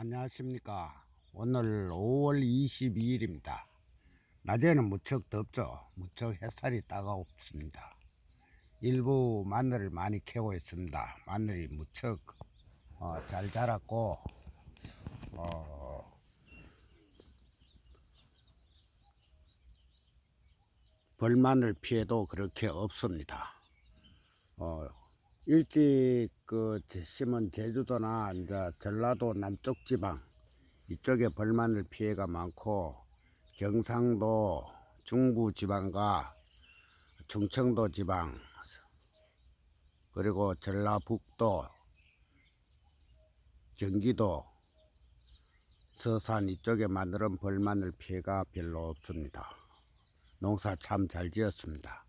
안녕하십니까. 오늘 5월 22일입니다. 낮에는 무척 덥죠. 무척 햇살이 따가웠습니다. 일부 마늘을 많이 캐고 있습니다. 마늘이 무척 어, 잘 자랐고 어, 벌마늘 피해도 그렇게 없습니다. 어, 일찍 그 심은 제주도나 이제 전라도 남쪽 지방 이쪽에 벌마늘 피해가 많고 경상도 중부 지방과 충청도 지방 그리고 전라북도 경기도 서산 이쪽에 마늘은 벌마늘 피해가 별로 없습니다. 농사 참 잘 지었습니다.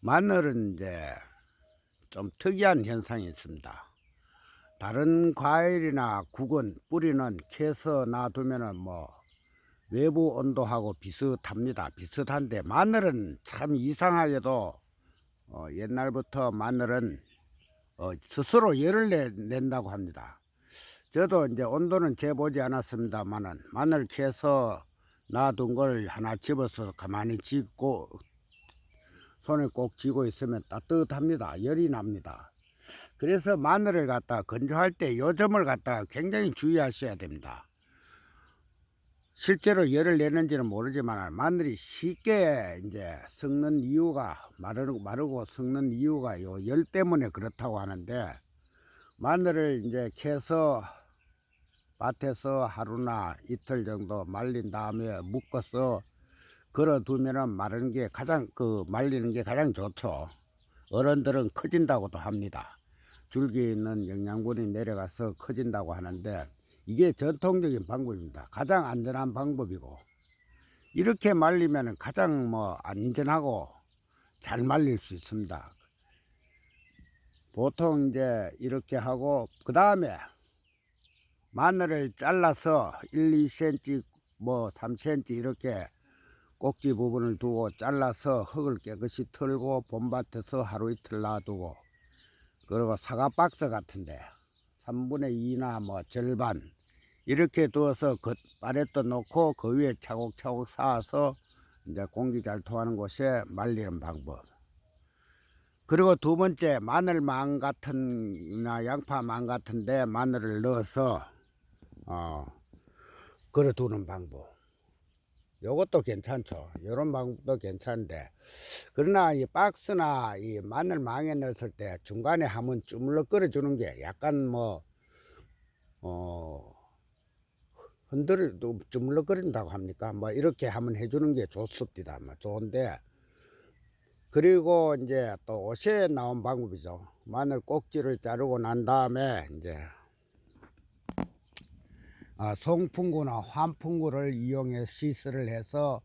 마늘은 이제 좀 특이한 현상이 있습니다. 다른 과일이나 국은 뿌리는 캐서 놔두면은 뭐 외부 온도하고 비슷합니다. 비슷한데 마늘은 참 이상하게도 어, 옛날부터 마늘은 어, 스스로 열을 내, 낸다고 합니다. 저도 이제 온도는 재보지 않았습니다만은 마늘 캐서 놔둔 걸 하나 집어서 가만히 쥐고 손에 꼭 쥐고 있으면 따뜻합니다. 열이 납니다. 그래서 마늘을 갖다 건조할 때 요 점을 갖다가 굉장히 주의하셔야 됩니다. 실제로 열을 내는지는 모르지만 마늘이 쉽게 이제 썩는 이유가 마르고 마르고 썩는 이유가 요 열 때문에 그렇다고 하는데 마늘을 이제 캐서 밭에서 하루나 이틀 정도 말린 다음에 묶어서 걸어두면은 마르는 게 가장 그 말리는 게 가장 좋죠. 어른들은 커진다고도 합니다. 줄기에 있는 영양분이 내려가서 커진다고 하는데 이게 전통적인 방법입니다. 가장 안전한 방법이고 이렇게 말리면 가장 뭐 안전하고 잘 말릴 수 있습니다. 보통 이제 이렇게 하고 그 다음에 마늘을 잘라서 1, 2cm 뭐 3cm 이렇게 꼭지 부분을 두고 잘라서 흙을 깨끗이 털고 봄밭에서 하루 이틀 놔두고 그리고 사과 박스 같은데 3분의 2나 뭐 절반 이렇게 두어서 그 아래도 놓고 그 위에 차곡차곡 쌓아서 이제 공기 잘 통하는 곳에 말리는 방법. 그리고 두 번째 마늘망 같은나 양파망 같은데 마늘을 넣어서 어 걸어두는 방법. 요것도 괜찮죠. 요런 방법도 괜찮은데 그러나 이 박스나 이 마늘 망에 넣었을 때 중간에 한번 주물러 끓여주는 게 약간 뭐 어. 흔들 주물러 끓인다고 합니까? 뭐 이렇게 한번 해주는 게 좋습니다. 뭐 좋은데 그리고 이제 또 옷에 나온 방법이죠. 마늘 꼭지를 자르고 난 다음에 이제 아, 송풍구나 환풍구를 이용해 시스를 해서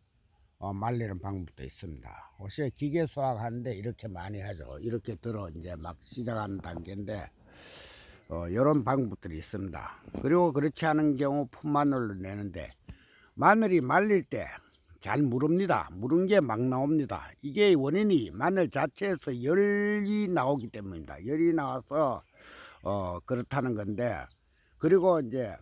어, 말리는 방법도 있습니다. 옷에 기계 수확하는데 이렇게 많이 하죠. 이렇게 들어 이제 막 시작하는 단계인데 어, 이런 방법들이 있습니다. 그리고 그렇지 않은 경우 풋마늘로 내는데 마늘이 말릴 때 잘 무릅니다. 무른 게 막 나옵니다. 이게 원인이 마늘 자체에서 열이 나오기 때문입니다. 열이 나와서 어, 그렇다는 건데 그리고 이제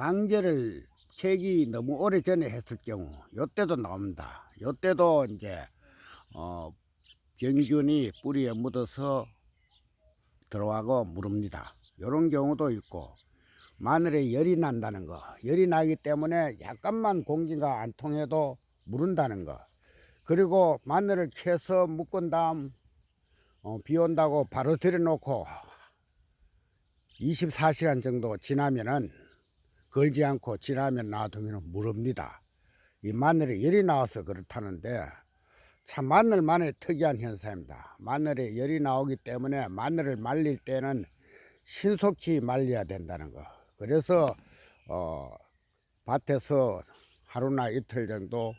방제를 캐기 너무 오래 전에 했을 경우 요때도 나옵니다. 요때도 이제 어, 병균이 뿌리에 묻어서 들어가고 무릅니다. 이런 경우도 있고 마늘에 열이 난다는 거 열이 나기 때문에 약간만 공기가 안 통해도 무른다는 거 그리고 마늘을 캐서 묶은 다음 어, 비 온다고 바로 들여놓고 24시간 정도 지나면은 걸지 않고 지나면 놔두면 무릅니다. 이 마늘에 열이 나와서 그렇다는데 참 마늘만의 특이한 현상입니다. 마늘에 열이 나오기 때문에 마늘을 말릴 때는 신속히 말려야 된다는 거. 그래서 어, 밭에서 하루나 이틀 정도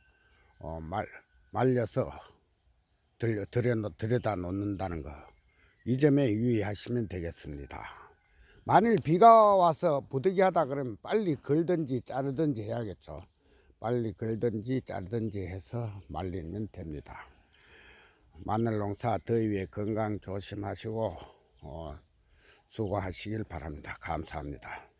어, 말, 말려서 들여, 들여, 들여다 놓는다는 거. 이 점에 유의하시면 되겠습니다. 만일 비가 와서 부득이 하다 그러면 빨리 걸든지 자르든지 해야겠죠. 빨리 걸든지 자르든지 해서 말리면 됩니다. 마늘 농사 더위에 건강 조심하시고 어, 수고하시길 바랍니다. 감사합니다.